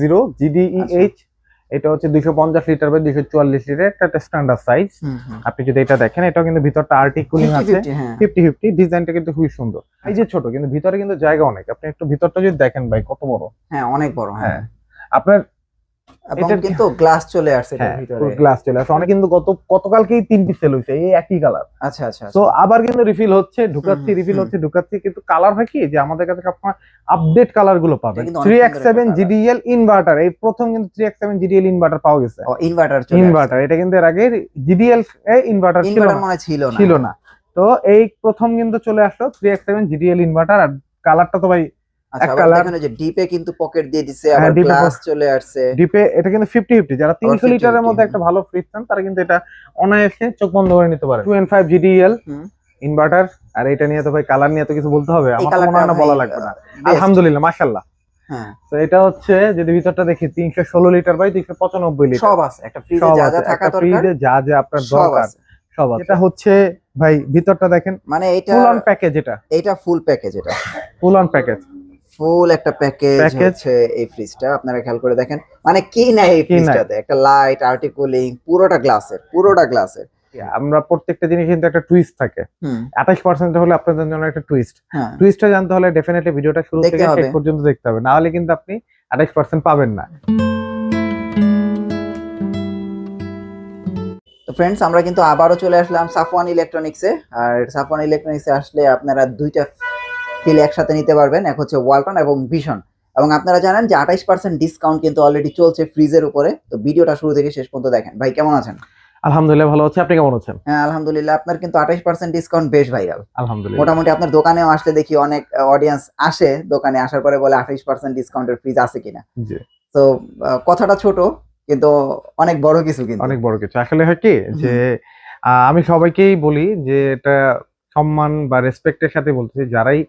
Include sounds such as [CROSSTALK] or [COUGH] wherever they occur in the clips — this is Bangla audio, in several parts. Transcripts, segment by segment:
জিরো জিডিইএইচ এটা হচ্ছে দুইশো পঞ্চাশ লিটার বা দুইশো চুয়াল্লিশ লিটার একটা স্ট্যান্ডার্ড সাইজ আপনি যদি এটা দেখেন এটাও কিন্তু ভিতরটা আর্টিকুলিং আছে। 50-50, ফিফটি ফিফটি ডিজাইনটা কিন্তু খুবই সুন্দর। এই যে ছোট কিন্তু ভিতরে কিন্তু জায়গা অনেক। আপনি একটু ভিতরটা যদি দেখেন ভাই কত বড়? হ্যাঁ অনেক বড় হ্যাঁ। হ্যাঁ। আপনার এবং কিন্তু গ্লাস চলে আসছে হ্যাঁ ভিতরে। গ্লাস চলে আসে অনেক কিন্তু গত গতকালকেই তিন পিস সেল হয়েছে এই একই কালার আচ্ছা আচ্ছা তো আবার কিন্তু রিফিল হচ্ছে ঢুকাচ্ছি রিফিল হচ্ছে ঢুকাচ্ছি কিন্তু কালার হয় কি? যে আমাদের কাছে আপনার আপডেট কালারগুলো এক্স সেভেন জিডিএল ইনভার্টার এই প্রথম কিন্তু three X seven GDL inverter পাওয়া গেছে। ও ইনভার্টার চলে ইনভার্টার এটা কিন্তু এর আগে জিডিএল ইনভার্টার ছিল ইনভার্টার না। ছিল না। ছিল না। তো এই প্রথম কিন্তু চলে আসলো three X seven GDL inverter আর কালারটা তো ভাই আচ্ছা যে ডিপে কিন্তু পকেট দিয়ে দিছে হ্যাঁ, আবার গ্লাস চলে আসছে। ডিপে এটা কিন্তু ফিফটি ফিফটি যারা তিনশো লিটারের মধ্যে একটা ভালো ফ্রিজ চান তারা কিন্তু এটা অনায়াসে চোখ বন্ধ করে নিতে পারে। ইনভার্টার আর এটা নিয়ে তো ভাই কালার নিয়ে তো কিছু বলতে হবে। আমার তো মনে হয় না বলা লাগবে না। আলহামদুলিল্লাহ হ্যাঁ। তো এটা হচ্ছে যদি ভিতরটা দেখি তিনশো ষোলো লিটার বাই তিনশো পঁচানব্বই লিটার। সব আছে একটা ফ্রিজে যা যা থাকা ফ্রিজে যা যা আপনার দরকার সব আছে। এটা হচ্ছে ভাই ভিতরটা দেখেন মানে এটা ফুল অন প্যাকেজ এটা। এটা ফুল প্যাকেজ এটা। ফুল অন প্যাকেজ ফুল একটা প্যাকেজ। হচ্ছে এই ফ্রিজটা আপনারা খেয়াল করে দেখেন। মানে কি নাই এই ফ্রিজটাতে একটা লাইট আর্টিকুলিং পুরোটা গ্লাসের পুরোটা গ্লাসের আমরা প্রত্যেকটা জিনিস কিন্তু একটা টুইস্ট থাকে। আঠাশ পার্সেন্ট হলে আপনাদের জন্য একটা টুইস্ট হ্যাঁ। টুইস্টটা জানতে হলে ডেফিনেটলি ভিডিওটা শুরু থেকে শেষ। পর্যন্ত দেখতে হবে। না হলে কিন্তু আপনি আঠাশ পার্সেন্ট পাবেন না। তো ফ্রেন্ডস আমরা কিন্তু আবারও চলে আসলাম সাফওয়ান ইলেকট্রনিক্সে। আর সাফওয়ান ইলেকট্রনিক্সে আসলে আপনারা দুইটা ফিল একসাথে নিতে পারবেন। এক হচ্ছে ওয়ালটন এবং ভীষণ এবং আপনারা জানেন যে আঠাইশ পার্সেন্ট ডিসকাউন্ট কিন্তু অলরেডি চলছে ফ্রিজের উপরে। তো ভিডিওটা শুরু থেকে শেষ পর্যন্ত দেখেন। ভাই কেমন আছেন? আলহামদুলিল্লাহ ভালো আছে। আপনি কেমন আছেন? হ্যাঁ আলহামদুলিল্লাহ। আপনার কিন্তু আঠাইশ পার্সেন্ট ডিসকাউন্ট বেশ ভাইরাল আলহামদুলিল্লাহ। মোটামুটি আপনার দোকানেও আসলে দেখি অনেক অডিয়েন্স আসে। দোকানে আসার পরে বলে আঠাইশ পার্সেন্ট ডিসকাউন্টের ফ্রিজ আছে কিনা। তো কথাটা ছোট কিন্তু অনেক বড় কিছু কিন্তু। অনেক বড় কিছু। আসলে হয় কি যে আমি সবাইকেই বলি যে এটা সম্মান বা রেসপেক্টের সাথে বলতেছি। যারাই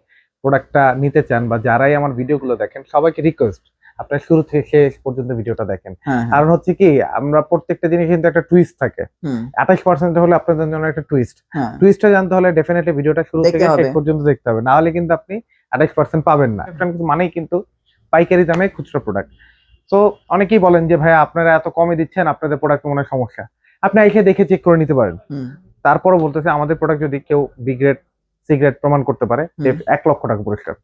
প্রোডাক্টটা নিতে চান বা যারাই আমার ভিডিওগুলো দেখেন সবাইকে রিকোয়েস্ট আপনার শুরু থেকে শেষ পর্যন্ত ভিডিওটা দেখেন। হ্যাঁ হ্যাঁ। কারণ হচ্ছে কি আমরা প্রত্যেকটা জিনিস কিন্তু একটা টুইস্ট থাকে। আঠাশ পার্সেন্ট হলে আপনাদের জন্য একটা টুইস্ট হ্যাঁ। টুইস্টটা জানতে হলে ডেফিনেটলি ভিডিওটা শুরু থেকে শেষ পর্যন্ত দেখতে হবে। না হলে কিন্তু আপনি আঠাশ পার্সেন্ট পাবেন না। মানেই কিন্তু পাইকারি দামে খুচরা প্রোডাক্ট তো অনেকেই বলেন যে ভাই আপনারা এত কমে দিচ্ছেন আপনাদের প্রোডাক্ট মনে হয় সমস্যা। আপনি এসে দেখে চেক করে নিতে পারেন। তারপরও বলতেছে আমাদের প্রোডাক্ট যদি কেউ বি গ্রেড সি গ্রেড প্রমাণ করতে পারে যে এক লক্ষ টাকা পুরস্কার।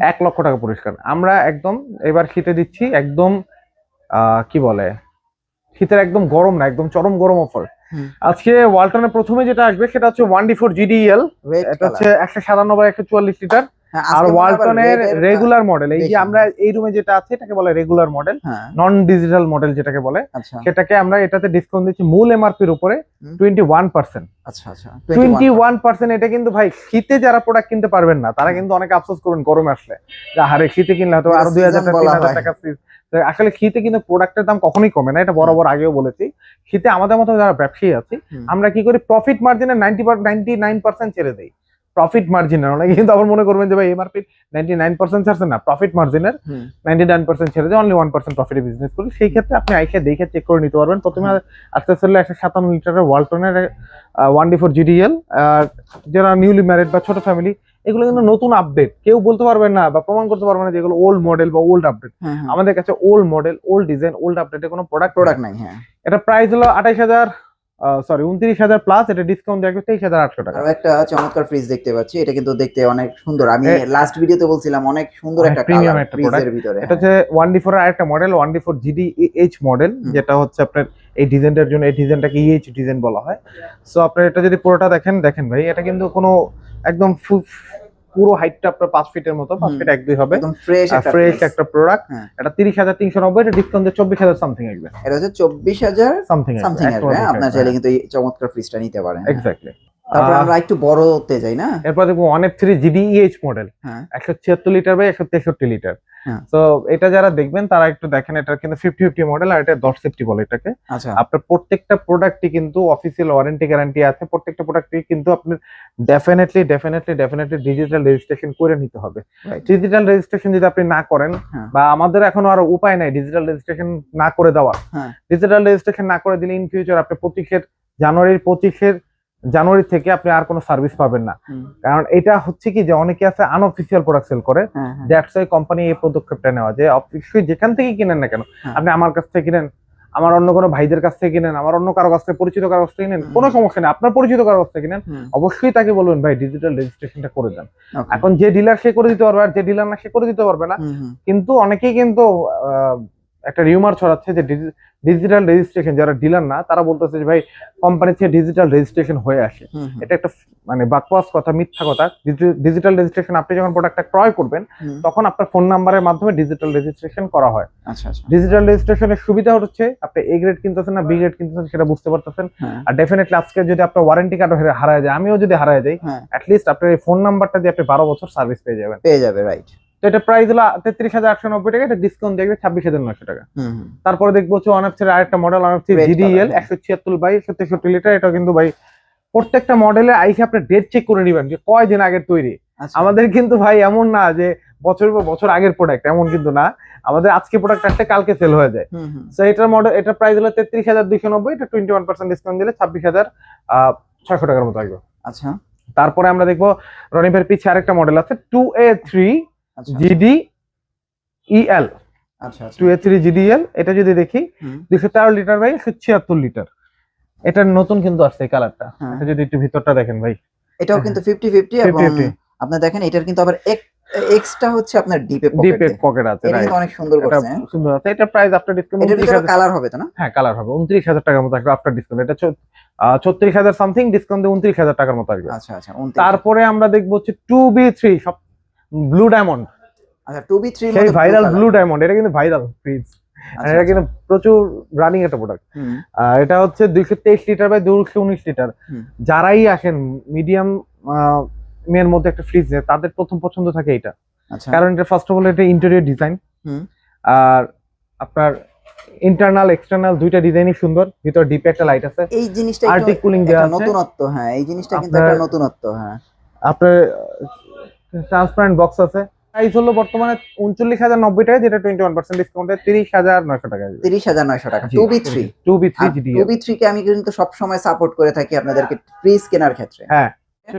এক লক্ষ টাকা পুরস্কার। আমরা একদম এবার শীতে দিচ্ছি একদম আহ, কি বলে শীতের একদম গরম না একদম চরম গরম অফার। আজকে ওয়ালটনের প্রথমে যেটা আসবে সেটা হচ্ছে ওয়ান ডি ফোর জিডিএল এটা হচ্ছে একশো সাতানব্বই একশো চুয়াল্লিশ লিটার। আর ওয়ালটনের রেগুলার মডেল এই যে আমরা এই রুমে যেটা আছে এটাকে বলে রেগুলার মডেল হ্যাঁ। নন ডিজিটাল মডেল যেটাকে বলে আচ্ছা। সেটাকে আমরা এটাতে ডিসকাউন্ট দিচ্ছি মূল এমআরপির উপরে। টোয়েন্টি ওয়ান পার্সেন্ট আচ্ছা আচ্ছা টোয়েন্টি ওয়ান পার্সেন্ট এটা কিন্তু ভাই শীতে যারা প্রোডাক্ট কিনতে পারবেন না তারা কিন্তু অনেক আফসোস করবেন গরমে আসলে। যে হারে শীতে কিনলে হয়তো এটা আরও দুই হাজার তিন হাজার হয়। টাকা আসলে শীতে কিন্তু প্রোডাক্টের দাম কখনোই কমে না এটা বরাবর আগেও বলেছি। শীতে আমাদের মতো যারা ব্যবসায়ী আছে আমরা কি করি প্রফিট মার্জিনের নাইনটি নাইনটি নাইন পার্সেন্ট ছেড়ে দিই। প্রফিট মার্জিনের অনেকে কিন্তু আবার মনে করবেন যে ভাই এমআরপি নাইনটি নাইন পার্সেন্ট ছাড়ছে না প্রফিট মার্জিনের নাইনটি নাইন পার্সেন্ট ছেড়ে অনলি ওয়ান পার্সেন্ট প্রফিটে বিজনেস করি। সেই ক্ষেত্রে আপনি আইসে দেখে চেক করে নিতে পারবেন। প্রথমে আস্তে আস্তে একশো সাতান্ন লিটারের ওয়ালটনের ওয়ান ডি ফোর জিডিএল আর যারা নিউলি ম্যারিড বা ছোট ফ্যামিলি এগুলো কিন্তু নতুন আপডেট কেউ বলতে পারবেন না বা প্রমাণ করতে পারবেন না যে এগুলো ওল্ড মডেল বা ওল্ড আপডেট আমাদের কাছে old model old design old আপডেটের কোনো প্রোডাক্ট প্রোডাক্ট নাই হ্যাঁ। এটা প্রাইস হলো আঠাইশ হাজার সরি উনত্রিশ হাজার প্লাস এটা ডিসকাউন্ট দেওয়া তেইশ হাজার আটশো টাকা। আরও একটা চমৎকার ফ্রিজ দেখতে পাচ্ছি এটা কিন্তু দেখতে অনেক সুন্দর। আমি লাস্ট ভিডিওতে বলছিলাম অনেক সুন্দর একটা কালার একটা ফ্রিজের ভিতরে। এটা হচ্ছে ওয়ান ডি ফোর আরেকটা model one D four GD H model যেটা হচ্ছে আপনার এই ডিজাইনটার জন্য এই ডিজাইনটাকে ইএইচ ডিজাইন বলা হয়। সো আপনার এটা যদি পুরোটা দেখেন দেখেন ভাই এটা কিন্তু কোনো একদম পুরো হাইটটা আপনার পাঁচ ফিটের মতো পাঁচ ফিট এক দুই হবে। একদম ফ্রেশ একটা ফ্রেশ একটা প্রোডাক্ট হ্যাঁ। এটা তিরিশ হাজার তিনশো নব্বই এটা ডিসকাউন্ট চব্বিশ হাজার সামথিং আসবে এটা হচ্ছে চব্বিশ হাজার সামথিং সামথিং আসবে? আপনার চাইলে কিন্তু এই চমৎকার ফ্রিজটা নিতে পারেন। এক্স্যাক্টলি তারপর আমরা একটু বড়তে যাই না? এরপর দেখব one F three GDEH model হ্যাঁ। একশো ছিয়াত্তর লিটার বাই একশো তেষট্টি লিটার হ্যাঁ। তো এটা যারা দেখবেন তারা একটু দেখেন এটা কিন্তু ফিফটি ফিফটি মডেল আর এটা দশ সেফটি বলে এটাকে। আচ্ছা। আপনার প্রত্যেকটা প্রোডাক্টই কিন্তু অফিসিয়াল ওয়ারেন্টি গ্যারান্টি আছে। প্রত্যেকটা প্রোডাক্টই কিন্তু আপনার definitely definitely definitely digital registration করে নিতে হবে। ডিজিটাল রেজিস্ট্রেশন যদি আপনি না করেন হ্যাঁ। বা আমাদের এখনও আর উপায় নাই ডিজিটাল রেজিস্ট্রেশন না করে দেওয়ার। হ্যাঁ। ডিজিটাল রেজিস্ট্রেশন না করে দিলে ইন ফিউচার আপনি পঁচিশের জানুয়ারির পঁচিশের জানুয়ারি থেকে আপনি আর কোনো সার্ভিস পাবেন না। কারণ এটা হচ্ছে কি যে অনেকে আছে আনঅফিসিয়াল প্রোডাক্ট সেল করে। দ্যাটস ওয়াই কোম্পানি এই পদক্ষেপটা নেওয়া যে অবশ্যই যেখান থেকে কিনেন না কেন হ্যাঁ। আপনি আমার কাছ থেকে কিনেন আমার অন্য কোনো ভাইদের কাছ থেকে কিনেন আমার অন্য কারও কাছ থেকে পরিচিত কারও কাছ থেকে কিনেন কোনো সমস্যা নেই আপনার পরিচিত কারও কাছ থেকে কিনেন অবশ্যই তাকে বলবেন ভাই ডিজিটাল রেজিস্ট্রেশনটা করে দেন। এখন যে ডিলার সে করে দিতে পারবে আর যে ডিলার না সে করে দিতে পারবে না। কিন্তু অনেকেই কিন্তু একটা রিউমার ছড়াচ্ছে যে ডিজিটাল রেজিস্ট্রেশন যারা ডিলার না তারা বলতেছে যে ভাই কোম্পানি থেকে ডিজিটাল রেজিস্ট্রেশন হয়ে আসে। এটা একটা মানে বাকওয়াস কথা মিথ্যা কথা। ডিজিটাল রেজিস্ট্রেশন আপনি যখন প্রোডাক্টটা ক্রয় করবেন তখন আপনার ফোন নাম্বারের মাধ্যমে ডিজিটাল রেজিস্ট্রেশন করা হয়। আচ্ছা আচ্ছা। ডিজিটাল রেজিস্ট্রেশনের সুবিধা হচ্ছে আপনি এ গ্রেড কিনতেছেন না বি গ্রেড কিনতেছেন সেটা বুঝতে পারতেছেন। হ্যাঁ। আর ডেফিনেটলি আজকে যদি আপনার ওয়ারেন্টি কার্ড হারায় যায় আমিও যদি হারায় যাই অ্যাটলিস্ট আপনার এই ফোন নাম্বারটা দিয়ে আপনি বারো বছর সার্ভিস পেয়ে যাবেন। পেয়ে যাবে রাইট এটা প্রাইস হলো তেত্রিশ হাজার আটশো নব্বই টাকা এটা ডিসকাউন্ট দেখবে ছাব্বিশ হাজার নয়শো টাকা। তারপরে দেখব হচ্ছে এফসির আরেকটা মডেল Red জিডিএল। একশো ছিয়াত্তর বাই একশো তেষট্টি লিটার এটা কিন্তু ভাই প্রত্যেকটা মডেলে আইসে আপনি ডেট চেক করে নেবেন যে কয় দিন আগের তৈরি। আচ্ছা। আমাদের কিন্তু ভাই এমন না যে বছর পর বছর আগের প্রোডাক্ট এমন কিন্তু না। আমাদের আজকে প্রোডাক্ট আসলে কালকে সেল হয়ে যায়। তো এটার মডেল এটার প্রাইস হলো তেত্রিশ হাজার দুইশো নব্বই এটা টোয়েন্টি ওয়ান পার্সেন্ট ডিসকাউন্ট দিলে ছাব্বিশ হাজার ছয়শো টাকার মতো আসবে। আচ্ছা। তারপরে আমরা দেখব রনিভের পিছিয়ে আরেকটা মডেল আছে two A three GD EL আচ্ছা আচ্ছা। টু এ থ্রি জিডিএল এটা যদি দেখি দুশো তেরো লিটার বাই একশো ছিয়াত্তর লিটার। এটার নতুন কিন্তু আসছে এই কালারটা হ্যাঁ। এটা যদি একটু ভিতরটা দেখেন ভাই। এটাও কিন্তু ফিফটি ফিফটি এবং 50-50 দেখেন এটার কিন্তু আবার এক্সট্রা হচ্ছে আপনার ডিপে ডিপের পকেট আছে এটা অনেক সুন্দর এটা করছে হ্যাঁ? সুন্দর আছে। এটা প্রাইস আফটার ডিসকাউন্ট ভিতরে কালার হবে তো না? হ্যাঁ কালার হবে। উনত্রিশ হাজার টাকার মতো আসবে আফটার ডিসকাউন্ট এটা ছত্রিশ হাজার সামথিং ডিসকাউন্ট দিয়ে উনত্রিশ হাজার টাকার মতো আসবে। আচ্ছা আচ্ছা তারপরে আমরা দেখব হচ্ছে টু বি থ্রি সব ব্লু ডায়মন্ড আচ্ছা টু বি থ্রি সেই ভাইরাল ব্লু ডায়মন্ড এটা কিন্তু ভাইরাল ফ্রিজ আচ্ছা, এটা কিন্তু প্রচুর রানিং একটা প্রোডাক্ট এটা হচ্ছে দুইশো তেইশ লিটার বাই দুশো উনিশ লিটার যারাই আসেন মিডিয়াম মেয়ের মধ্যে একটা ফ্রিজ নেয় তাদের প্রথম পছন্দ থাকে এটা। আচ্ছা। কারণ এটা ফার্স্ট অফ অল এটা ইন্টেরিয়র ডিজাইন আর আপনার ইন্টারনাল এক্সটার্নাল দুইটা ডিজাইনই সুন্দর ভিতর ডিপে একটা লাইট আছে। এই জিনিসটা আর্টিক কুলিং দেওয়া আছে। নতুনত্ব হ্যাঁ এই জিনিসটা কিন্তু একটা নতুনত্ব হ্যাঁ। আপনার ট্রান্সপারেন্ট বক্স আছে। প্রাইস হলো বর্তমানে উনচল্লিশ হাজার নব্বই টাকা যেটা টোয়েন্টি ওয়ান পার্সেন্ট ডিসকাউন্টে তিরিশ হাজার নয়শো টাকা তিরিশ হাজার নয়শো টাকা two B three two B three GD two B three কে আমি কিন্তু সবসময় সাপোর্ট করে থাকি আপনাদেরকে ফ্রিজ কেনার ক্ষেত্রে। হ্যাঁ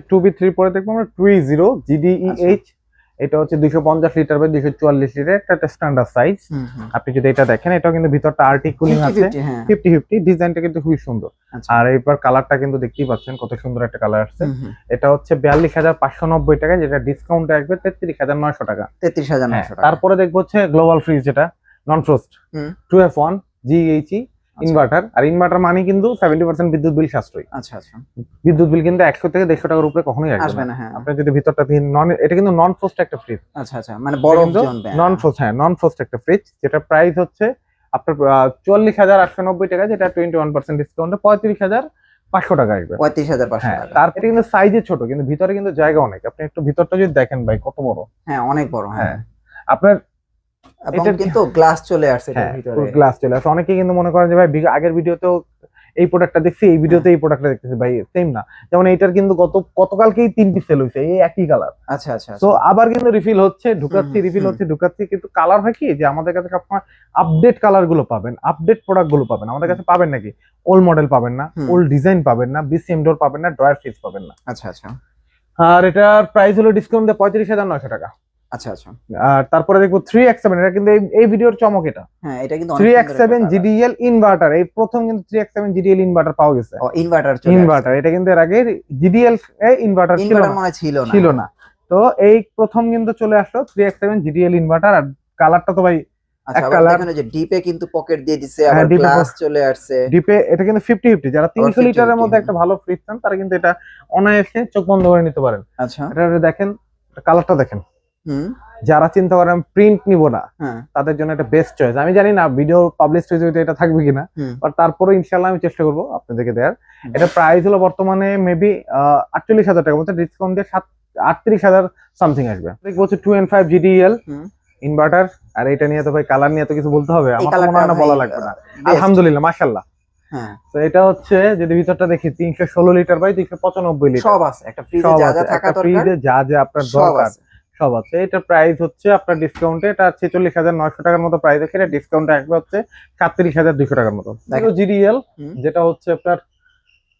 টু বি থ্রি পরে দেখব আমরা টু জিরো জিডিইএইচ এটা হচ্ছে দুইশো পঞ্চাশ লিটার বা দুইশো চুয়াল্লিশ লিটার একটা স্ট্যান্ডার্ড সাইজ আপনি যদি এটা দেখেন এটা কিন্তু ভিতরটা আর্টিক কুলিং আছে। 50-50, ফিফটি ফিফটি ডিজাইনটা কিন্তু খুবই সুন্দর। আচ্ছা। আর এবার কালারটা কিন্তু দেখতেই পাচ্ছেন কত সুন্দর একটা কালার আসছে। এটা হচ্ছে বিয়াল্লিশ হাজার পাঁচশো নব্বই টাকা যেটা ডিসকাউন্ট আসবে তেত্রিশ হাজার নয়শো টাকা। তেত্রিশ হাজার হ্যাঁ, তারপরে দেখব হচ্ছে গ্লোবাল ফ্রিজ যেটা non frost two F one GHE inverter. আর ইনভার্টার মানে কিন্তু সেভেন্টি পার্সেন্ট বিদ্যুৎ বিল সাশ্রয়ী। আচ্ছা আচ্ছা। বিদ্যুৎ বিল কিন্তু একশো থেকে দেড়শো টাকার উপরে কখনোই আসবে না। হ্যাঁ। আপনি যদি ভিতরটা নন এটা কিন্তু নন ফ্রোস্ট একটা ফ্রিজ আচ্ছা আচ্ছা মানে বড় নন ফ্রোস্ট হ্যাঁ নন ফ্রোস্ট একটা ফ্রিজ যেটা প্রাইস হচ্ছে আপনার চুয়াল্লিশ হাজার আটশো নব্বই টাকা যেটা টোয়েন্টি ওয়ান পার্সেন্ট ডিসকাউন্টে পঁয়ত্রিশ হাজার পাঁচশো টাকা আসবে। পঁয়ত্রিশ হাজার পাঁচশো হ্যাঁ টাকা। তার এটা কিন্তু সাইজে ছোট কিন্তু ভিতরে কিন্তু জায়গা অনেক। আপনি একটু ভিতরটা যদি দেখেন ভাই কত বড়? হ্যাঁ অনেক বড় হ্যাঁ। হ্যাঁ। আপনার এবং কিন্তু গ্লাস চলে আসছে হ্যাঁ ভিতরে। গ্লাস চলে আসে অনেকে কিন্তু মনে করেন যে ভাই আগের ভিডিওতেও এই প্রোডাক্টটা দেখছি এই ভিডিওতে এই প্রোডাক্টটা দেখতেছি। ভাই সেম না। যেমন এইটার কিন্তু গত গতকালকেই তিনটি সেল হয়েছে এই একই কালার আচ্ছা আচ্ছা তো আবার কিন্তু রিফিল হচ্ছে ঢুকাচ্ছি রিফিল হচ্ছে ঢুকাচ্ছি। কিন্তু কালার হয় কি যে আমাদের কাছে আপনার আপডেট কালারগুলো পাবেন আপডেট প্রোডাক্টগুলো পাবেন। আমাদের কাছে পাবেন নাকি? ওল্ড মডেল পাবেন না। ওল্ড ডিজাইন পাবেন না বিসিএম ডোর পাবেন না ড্রয়ার ফিস পাবেন না। আচ্ছা আচ্ছা। আর এটার প্রাইস হলো ডিসকাউন্ট দিয়ে পঁয়ত্রিশ হাজার নয়শো টাকা। আচ্ছা আচ্ছা। আর তারপরে দেখব থ্রি এক্স সেভেন এটা কিন্তু এই- ভিডিওর চমক এটা। হ্যাঁ এটা কিন্তু three X seven GDL inverter এই প্রথম কিন্তু three X seven GDL inverter পাওয়া গেছে। ইনভার্টার ইনভার্টার এটা কিন্তু এর আগে জিডিএল ইনভার্টার ছিল ইনভার্টার না। ছিল না। ছিল না। তো এই প্রথম কিন্তু চলে আসলো three X seven GDL inverter আর কালারটা তো ভাই আচ্ছা ডিপে কিন্তু পকেট দিয়ে দিছে হ্যাঁ, আবার গ্লাস চলে আসছে। ডিপে এটা কিন্তু ফিফটি ফিফটি যারা তিনশো লিটারের মধ্যে একটা ভালো ফ্রিজ চান তারা কিন্তু এটা অনায়াসে চোখ বন্ধ করে নিতে পারেন। আচ্ছা। এটা দেখেন কালারটা দেখেন। যারা চিন্তা করেন প্রিন্ট নিব না হ্যাঁ। তাদের জন্য একটা বেস্ট চয়েস আমি জানি না ভিডিও পাবলিশ হইতে এটা থাকবে কিনা বাট তারপরে ইনশাল্লাহ আমি চেষ্টা করব আপনাদেরকে দেওয়ার। এটা প্রাইস হলো বর্তমানে মেবি আটচল্লিশ হাজার টাকা মতো ডিসকাউন্ট দিয়ে সাত আটত্রিশ হাজার সামথিং আসবে। হচ্ছে two and five GDL inverter আর এটা নিয়ে তো ভাই কালার নিয়ে তো কিছু বলতে হবে আমার মনে হয় না বলা লাগবে না। আলহামদুলিল্লাহ মাশাল্লাহ হ্যাঁ। তো এটা হচ্ছে যদি ভিতরটা দেখি তিনশো ষোলো লিটার বাই তিনশো পঁচানব্বই লিটার সব আছে একটা ফ্রিজে যা যা থাকা দরকার ফ্রিজে যা যা আপনার দরকার। সব আছে। এটা প্রাইস হচ্ছে আপনার ডিসকাউন্টে এটা ছেচল্লিশ হাজার নয়শো টাকার মতো প্রাইস আছে এটা ডিসকাউন্টে আসবে হচ্ছে সাতত্রিশ হাজার দুশো টাকার মতো। জিডিএল যেটা হচ্ছে আপনার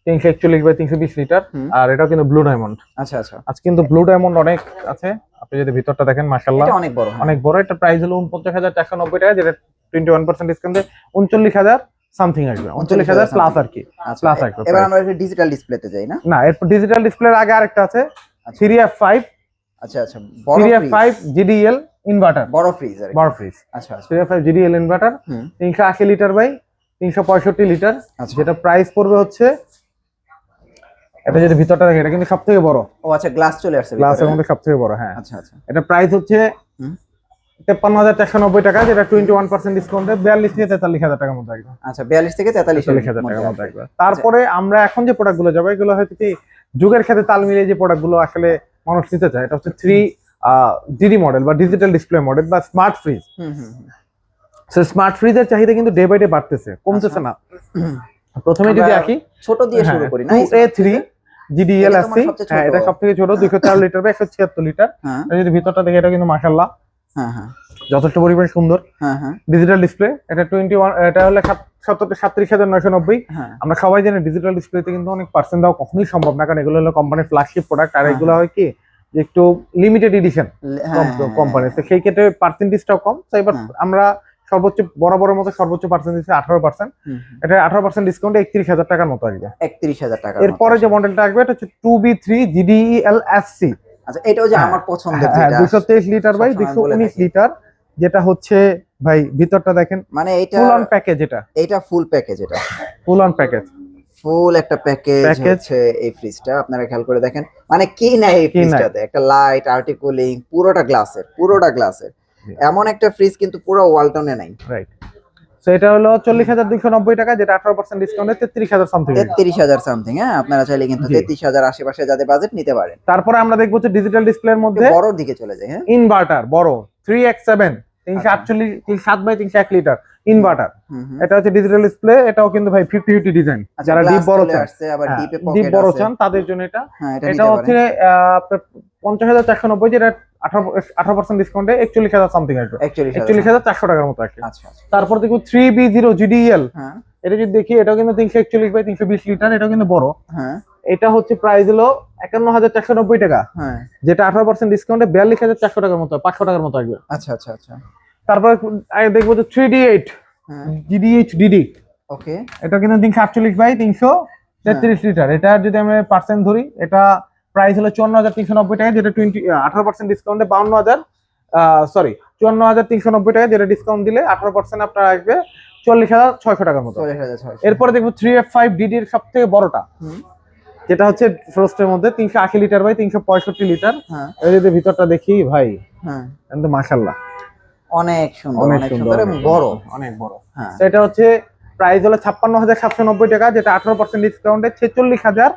তিনশো একচল্লিশ বাই তিনশো বিশ লিটার। আর এটাও কিন্তু ব্লু ডায়মন্ড আচ্ছা আচ্ছা। আজকে কিন্তু ব্লু ডায়মন্ড অনেক আছে। আপনি যদি ভিতরটা দেখেন মাসাল্লাহ অনেক বড় হ্যাঁ। অনেক বড়। এটা প্রাইস হলো উনপঞ্চাশ হাজার চারশো নব্বই টাকা যেটা টোয়েন্টি ওয়ান পার্সেন্ট ডিসকাউন্টে উনচল্লিশ হাজার সামথিং আসবে। উনচল্লিশ হাজার প্লাস আর কি। আচ্ছা, এবার আমরা ডিজিটাল ডিসপ্লেতে যাই না? না এরপর ডিজিটাল ডিসপ্লের আগে আরেকটা আছে। আচ্ছা। থ্রি এফ ফাইভ আচ্ছা আচ্ছা এফ ফ্রিজ জিডিএল ইনভার্টার বড় ফ্রিজ আর। বড় ফ্রিজ আচ্ছা আচ্ছা। Three F GDL inverter hmm. তিনশো আশি লিটার বাই তিনশো পঁয়ষট্টি লিটার আচ্ছা। যেটা প্রাইস পড়বে হচ্ছে এটা যদি ভিতরটা দেখে এটা কিন্তু সব থেকে বড়। ও আচ্ছা গ্লাস চলে আসছে গ্লাসের মধ্যে সব থেকে বড় হ্যাঁ? আচ্ছা আচ্ছা। এটা প্রাইস হচ্ছে। তেপ্পান্ন হাজার চারশো নব্বই টাকা যেটা টোয়েন্টি ওয়ান পার্সেন্ট ডিসকাউন্টে বিয়াল্লিশ থেকে তেতাল্লিশ হাজার টাকার মধ্যে আসবে আচ্ছা বিয়াল্লিশ থেকে তেতাল্লিশ হাজার টাকার মধ্যে আসবে। তারপরে আমরা এখন যে প্রোডাক্টগুলো যাব এগুলো হয়তো কি যুগের সাথে তাল মিলিয়ে যে প্রোডাক্টগুলো আসলে মানুষ নিতে চায় এটা হচ্ছে থ্রি ডিডি মডেল বা ডিজিটাল ডিসপ্লে মডেল বা স্মার্ট ফ্রিজ সে। স্মার্ট ফ্রিজের চাহিদা কিন্তু ডে বাই ডে বাড়তেছে কমতেছে না। [CLEARS THROAT] প্রথমে যদি আসি ছোট দিয়ে শুরু করি না এ থ্রি জিডিএল এটা আসছি। হ্যাঁ। এটা সব থেকে ছোট দুইশো চার লিটার বা একশো ছিয়াত্তর লিটার। হ্যাঁ। যদি ভিতরটা দেখে এটা কিন্তু মাসাল্লাহ হ্যাঁ হ্যাঁ। যথেষ্ট পরিমাণে সুন্দর। হ্যাঁ হ্যাঁ। ডিজিটাল ডিসপ্লে এটা টোয়েন্টি ওয়ান এটা হলে সত্তর সাতত্রিশ হাজার নয়শো নব্বই। হ্যাঁ। আমরা সবাই জানি ডিজিটাল ডিসপ্লেতে কিন্তু অনেক পার্সেন্ট দেওয়া কখনোই সম্ভব না কারণ এগুলো হলো কোম্পানির ফ্ল্যাগশিপ প্রোডাক্ট আর হ্যাঁ, এগুলো হয়। কি যে একটু লিমিটেড এডিশন হ্যাঁ, কোম্পানি তো সেই ক্ষেত্রে পার্সেন্টেজটাও কম। তো এবার হ্যাঁ। আমরা সর্বোচ্চ বরাবরের মতো সর্বোচ্চ পার্সেন্টেজ আঠারো পার্সেন্ট এটা আঠারো পার্সেন্ট ডিসকাউন্টে একত্রিশ হাজার টাকার মতো আসবে। একত্রিশ হাজার টাকা এরপরে যে মডেলটা আসবে এটা হচ্ছে two B three GDL S C আচ্ছা এটাও যে হ্যাঁ, আমার পছন্দের হ্যাঁ দুশো তেইশ লিটার বাই দুশো উনিশ লিটার যেটা হচ্ছে ভাই ভিতরটা দেখেন মানে এটা ফুল অন প্যাকেজ এটা। এটা ফুল প্যাকেজ এটা। ফুল অন প্যাকেজ ফুল একটা প্যাকেজ। হচ্ছে এই ফ্রিজটা আপনারা খেয়াল করে দেখেন মানে কি নাই এই ফ্রিজটাতে একটা লাইট আর্টিকুলিং পুরোটা গ্লাসের পুরোটা গ্লাসের। এমন একটা ফ্রিজ কিন্তু পুরো ওয়ালটনে নাই। রাইট তো এটা হলো চল্লিশ হাজার দুইশো নব্বই টাকা যেটা আঠারো পার্সেন্ট ডিসকাউন্টে তেত্রিশ হাজার সামথিং তেত্রিশ হাজার সামথিং হ্যাঁ? আপনারা চাইলে কিন্তু। তেত্রিশ হাজার আশেপাশে যাদের বাজেট নিতে পারেন। তারপরে আমরা দেখব ডিজিটাল ডিসপ্লের মধ্যে বড়র দিকে চলে যায় হ্যাঁ? ইনভার্টার বড় থ্রি এক্স সেভেন তিনশো। আটচল্লিশ সাত বাই তিনশো এক লিটার ইনভার্টার। এটা হচ্ছে ডিজিটাল ডিসপ্লে এটাও কিন্তু ভাই ফিফটি ফিফটি ডিজাইন আচ্ছা, যারা ডিপ বড় চান। হ্যাঁ, ডিপে ডিপ বড় চান তাদের জন্য এটা। হ্যাঁ এটা এটা হচ্ছে আপনার পঞ্চাশ হাজার চারশো নব্বই যেটা আঠারো পার্সেন্ট ডিসকাউন্টে একচল্লিশ হাজার সামথিং আসবে। একচল্লিশ একচল্লিশ হাজার চারশো টাকার মতো আসবে। আচ্ছা আচ্ছা। তারপর দেখব থ্রি বি জিরো জিডিএল হ্যাঁ। এটা যদি দেখি এটাও কিন্তু তিনশো একচল্লিশ বাই তিনশো বিশ লিটার এটাও কিন্তু বড়। হ্যাঁ। এটা হচ্ছে প্রাইস হলো একান্ন হাজার চারশো নব্বই টাকা। হ্যাঁ। যেটা আঠারো পার্সেন্ট ডিসকাউন্টে বিয়াল্লিশ হাজার চারশো টাকার মতো পাঁচশো টাকার মতো আসবে। আচ্ছা আচ্ছা আচ্ছা। তারপরে দেখব যে three D eight DD okay. এটা কিন্তু তিনশো আটচল্লিশ বাই তিনশো তেত্রিশ লিটার এটা যদি আমরা পার্সেন্ট ধরি এটা প্রাইস হলো চুয়ান্ন হাজার তিনশো নব্বই টাকা যেটা টোয়েন্টি আঠারো পার্সেন্ট ডিসকাউন্টে বাউন্ন হাজার সরি চুয়ান্ন হাজার তিনশো নব্বই টাকা যেটা ডিসকাউন্ট দিলে আঠারো পার্সেন্ট আপনার আসবে চল্লিশ হাজার ছয়শো টাকার মতো। এরপরে দেখব থ্রি এফ ফাইভ ডিডির সব থেকে বড়টা। যেটা হচ্ছে ফ্রোস্টের মধ্যে তিনশো আশি লিটার বাই তিনশো পঁয়ষট্টি লিটার। হ্যাঁ। যদি ভিতরটা দেখি ভাই হ্যাঁ। কিন্তু মাসাল্লাহ অনেক সুন্দর অনেক সুন্দর। বড়। অনেক বড়। হ্যাঁ। এটা হচ্ছে প্রাইস হলো ছাপ্পান্ন হাজার সাতশো নব্বই টাকা যেটা আঠারো পার্সেন্ট ডিসকাউন্টে ছেচল্লিশ হাজার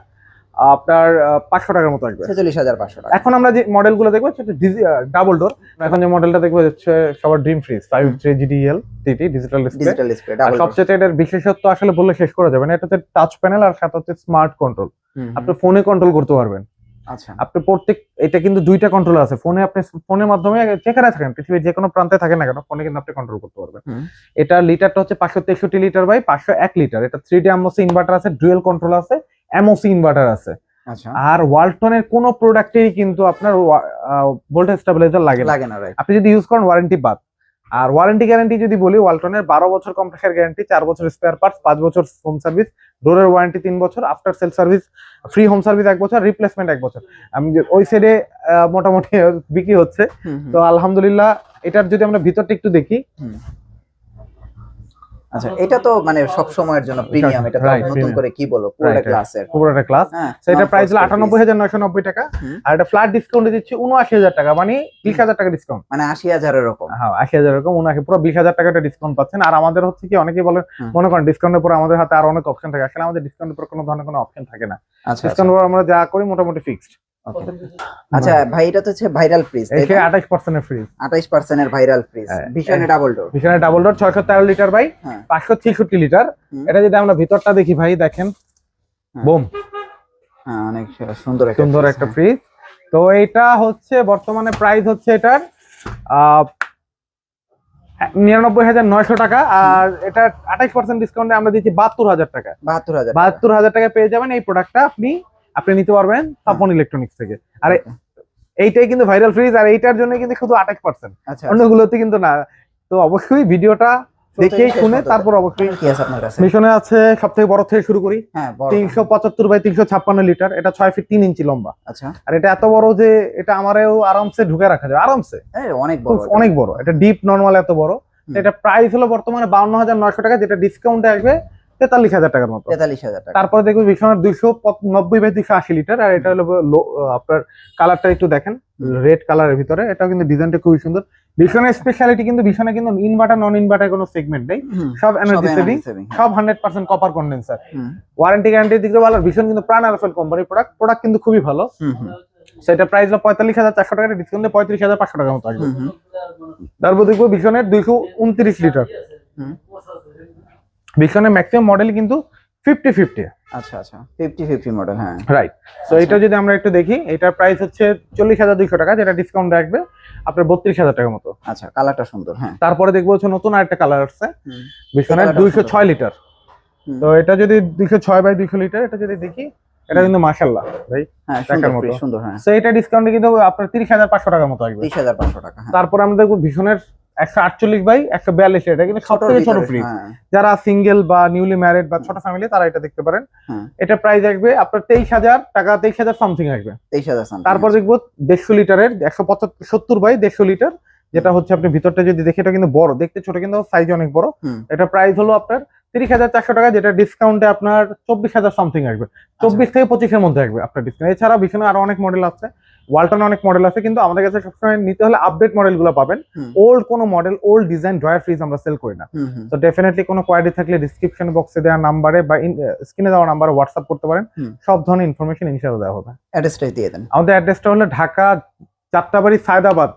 আপনার পাঁচশো টাকার মতো আসবে। ছেচল্লিশ হাজার পাঁচশো টাকা। এখন আমরা যে মডেলগুলো দেখব সেটা ডাবল ডোর এখন যে মডেলটা দেখব হচ্ছে সবার dream fridge five three GDL TT digital display সবচেয়ে এটার বিশেষত্ব আসলে বললে শেষ করা যাবে না এটাতে টাচ প্যানেল আর সাথে হচ্ছে স্মার্ট কন্ট্রোল আপনি ফোনে কন্ট্রোল করতে পারবেন। আচ্ছা। আপনি প্রত্যেক এটা কিন্তু দুইটা কন্ট্রোল আছে। ফোনে আপনি ফোনের মাধ্যমে যেখানে থাকেন পৃথিবীর যে কোনো প্রান্তে থাকেন না কেন ফোনে কিন্তু আপনি কন্ট্রোল করতে পারবেন। এটা লিটারটা হচ্ছে পাঁচশো তেষট্টি লিটার বাই পাঁচশো এক লিটার এটা থ্রি ডি এমওসি ইনভার্টার আছে ডুয়েল কন্ট্রোল আছে। এমওসি ইনভার্টার আছে। আচ্ছা। আর ওয়ালটনের কোনো প্রোডাক্টেরই কিন্তু আপনার ভোল্টেজ স্টেবিলাইজার লাগে লাগে না রাইট আপনি যদি ইউজ করেন ওয়ারেন্টি বাদ। আর ওয়ারেন্টি গ্যারান্টি যদি বলি ওয়ালটনের বারো বছর কম্প্রেসার গ্যারান্টি চার বছর স্পেয়ার পার্টস পাঁচ বছর হোম সার্ভিস ডোরের ওয়ারেন্টি তিন বছর after sale service free home service এক বছর রিপ্লেসমেন্ট এক বছর। আমি ওই সাইডে মোটামুটি [LAUGHS] বিক্রি হচ্ছে। তো আলহামদুলিল্লাহ এটার যদি আমরা ভিতরটা একটু দেখি আচ্ছা এটা তো মানে সব সময়ের জন্য প্রিমিয়াম এটা তো নতুন করে কি বলো পুরোটা. ক্লাসের পুরো একটা ক্লাস হ্যাঁ সেটা প্রাইস হলো frosted আটানব্বই piece। হাজার নয়শো নব্বই টাকা। আর এটা ফ্ল্যাট ডিসকাউন্টে দিচ্ছি উনআশি হাজার টাকা মানে বিশ হাজার টাকা ডিসকাউন্ট মানে আশি হাজার এরকম হ্যাঁ আশি হাজার এরকম উনাকে পুরো বিশ হাজার টাকাটা ডিসকাউন্ট পাচ্ছেন। আর আমাদের হচ্ছে কি অনেকেই বলেন হুম। মনে করেন ডিসকাউন্টের পর আমাদের হাতে আর অনেক অপশন থাকে। আসলে আমাদের ডিসকাউন্টের পর কোনো ধরনের কোনো অপশন থাকে না। আচ্ছা ডিসকাউন্ট পর আমরা যা করি মোটামুটি ফিক্সড. আচ্ছা ভাই এটা তো হচ্ছে ভাইরাল ফ্রিজ এসে আঠাশ পার্সেন্টের ফ্রি আঠাইশ পার্সেন্টের ভাইরাল ফ্রিজ হ্যাঁ, ভীষণ ডাবল ডোর বিছানা ডাবল ডোর ছয়শো তেরো লিটার বাই হ্যাঁ। পাঁচশো ছেষট্টি লিটার এটা যদি আমরা ভিতরটা দেখি ভাই দেখেন। হ্যাঁ। বোম। হ্যাঁ অনেক সুন্দর একটা সুন্দর একটা হ্যাঁ। ফ্রিজ তো এটা হচ্ছে বর্তমানে প্রাইস হচ্ছে এটার আহ, নিরানব্বই হাজার নয়শো টাকা। আর এটা আঠাইশ পার্সেন্ট ডিসকাউন্টে আমরা দিচ্ছি বাহাত্তর হাজার টাকা। বাহাত্তর হাজার বাহাত্তর হাজার টাকা পেয়ে যাবেন এই প্রোডাক্টটা আপনি আপনি নিতে পারবেন সাপন ইলেকট্রনিক্স থেকে। আর এইটাই কিন্তু ভাইরাল ফ্রিজ আর এইটার জন্য কিন্তু শুধু আঠাশ পার্সেন্ট আচ্ছা অন্যগুলোতে কিন্তু না। তো অবশ্যই ভিডিওটা দেখে শুনে তারপর অবশ্যই মিশনে আছে সব থেকে বড় থেকে শুরু করি। হ্যাঁ তিনশো পঁচাত্তর বাই তিনশো ছাপ্পান্ন লিটার। এটা ছয় ফিট তিন ইঞ্চি লম্বা। আচ্ছা। আর এটা এত বড় যে এটা আমারও আরামসে ঢুকে রাখা যায় আরামসে। অনেক বড় অনেক বড়। এটা ডিপ নর্মাল এত বড়। এটা প্রাইস হলো বর্তমানে বাউন্ন হাজার নয়শো টাকা যেটা ডিসকাউন্টে আসবে তেতাল্লিশ হাজার টাকার মতো। তেতাল্লিশ হাজার টাকা। তারপরে দেখবেন ভীষণের দুইশো নব্বই বাই দুইশো আশি লিটার আর এটা হলো আপনার কালারটা একটু দেখেন রেড কালারের ভিতরে। এটাও কিন্তু ডিজাইনটা খুবই সুন্দর। ভীষণের স্পেশালিটি কিন্তু ভীষণে কিন্তু ইনভার্টার নন ইনভার্টার কোনো সেগমেন্ট নেই। সব এনার্জি সেভিং। সব hundred percent copper condenser warranty গ্যারান্টির দিকে ভালো ভীষণ কিন্তু প্রাণ আরফেল কোম্পানির প্রোডাক্ট প্রোডাক্ট কিন্তু খুবই ভালো। সেটা প্রাইস হলো পঁয়তাল্লিশ হাজার চারশো টাকা ডিসকাউন্টে পঁয়ত্রিশ হাজার পাঁচশো টাকার মতো আসবে। তারপর দেখব ভীষণের দুইশো উনত্রিশ লিটার। হুম। ম্যাক্সিমাম মডেল কিন্তু ফিফটি ফিফটি আচ্ছা আচ্ছা। ফিফটি ফিফটি মডেল হ্যাঁ। রাইট তো এটা যদি আমরা একটু দেখি এটার প্রাইস হচ্ছে চল্লিশ হাজার দুইশো টাকা যেটা ডিসকাউন্ট রাখবে আপনার বত্রিশ হাজার টাকার মতো। আচ্ছা কালারটা সুন্দর হ্যাঁ। তারপরে দেখব হচ্ছে নতুন আরেকটা কালার আসছে। ভীষণের দুইশো ছয় লিটার তো এটা যদি দুইশো ছয় বাই দুইশো লিটার এটা যদি দেখি এটা কিন্তু মাসাল্লাহ ভাই। হ্যাঁ দেখার সুন্দর মতো। সুন্দর হ্যাঁ। তো এটা ডিসকাউন্টে কিন্তু আপনার তিরিশ হাজার পাঁচশো টাকার মতো আসবে। তিরিশ হাজার পাঁচশো টাকা হ্যাঁ। তারপর আমরা দেখব ভীষণের একশো আটচল্লিশ বাই একশো বিয়াল্লিশ এটা কিন্তু সব থেকে ছোট ফ্রিজ হ্যাঁ, যারা সিঙ্গেল বা নিউলি ম্যারিড বা ছোট ফ্যামিলি তারা এটা দেখতে পারেন। এটা প্রাইস আসবে আপনার তেইশ হাজার টাকা তেইশ হাজার সামথিং আসবে। তেইশ হাজার তারপর দেখব দেড়শো লিটারের একশো পঁচাত্তর সত্তর বাই দেড়শো লিটার যেটা হচ্ছে আপনি ভিতরটা যদি দেখি এটা কিন্তু বড়। দেখতে ছোট কিন্তু সাইজ অনেক বড়। এটা প্রাইস হলো আপনার তিরিশ হাজার চারশো টাকা যেটা ডিসকাউন্টে আপনার চব্বিশ হাজার সামথিং আসবে। চব্বিশ থেকে পঁচিশের মধ্যে আসবে আপনার ডিসকাউন্ট এছাড়া ভীষণ আরও অনেক মডেল আছে। ওয়ালটন অনেক মডেল আছে কিন্তু আমাদের কাছে সবসময় নিতে হলে আপডেট মডেলগুলো পাবেন। ওল্ড কোনো model old design drawer fridge আমরা সেল করি না। তো ডেফিনেটলি কোনো কোয়ারি থাকলে ডিসক্রিপশন বক্সে দেওয়া নাম্বারে বা স্ক্রিনে দেওয়া নাম্বারে হোয়াটসঅ্যাপ করতে পারেন। সব ধরনের ইনফরমেশন ইনশাআল্লাহ দেওয়া হবে। অ্যাড্রেসটাই দিয়ে দেন। আমাদের অ্যাড্রেসটা হলো ঢাকা চারটাবাড়ি সায়দাবাদ।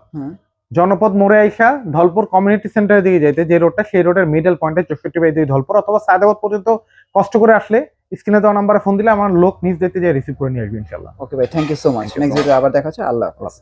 জনপদ মোড়ে আইসা ধলপুর কমিউনিটি সেন্টারের দিকে যাইতে যে রোডটা সেই রোডের মিডল পয়েন্টে চৌষট্টি বাই দুই ধলপুর অথবা সায়দাবাদ পর্যন্ত কষ্ট করে আসলে স্ক্রিনে দেওয়া নাম্বারে ফোন দিলে আমার লোক নিজ দেখতে যাই রিসিভ করে নিয়ে আসবে ইনশাল্লাহ ওকে ভাই thank you so much next video আবার দেখা হচ্ছে। আল্লাহ হাফেজ।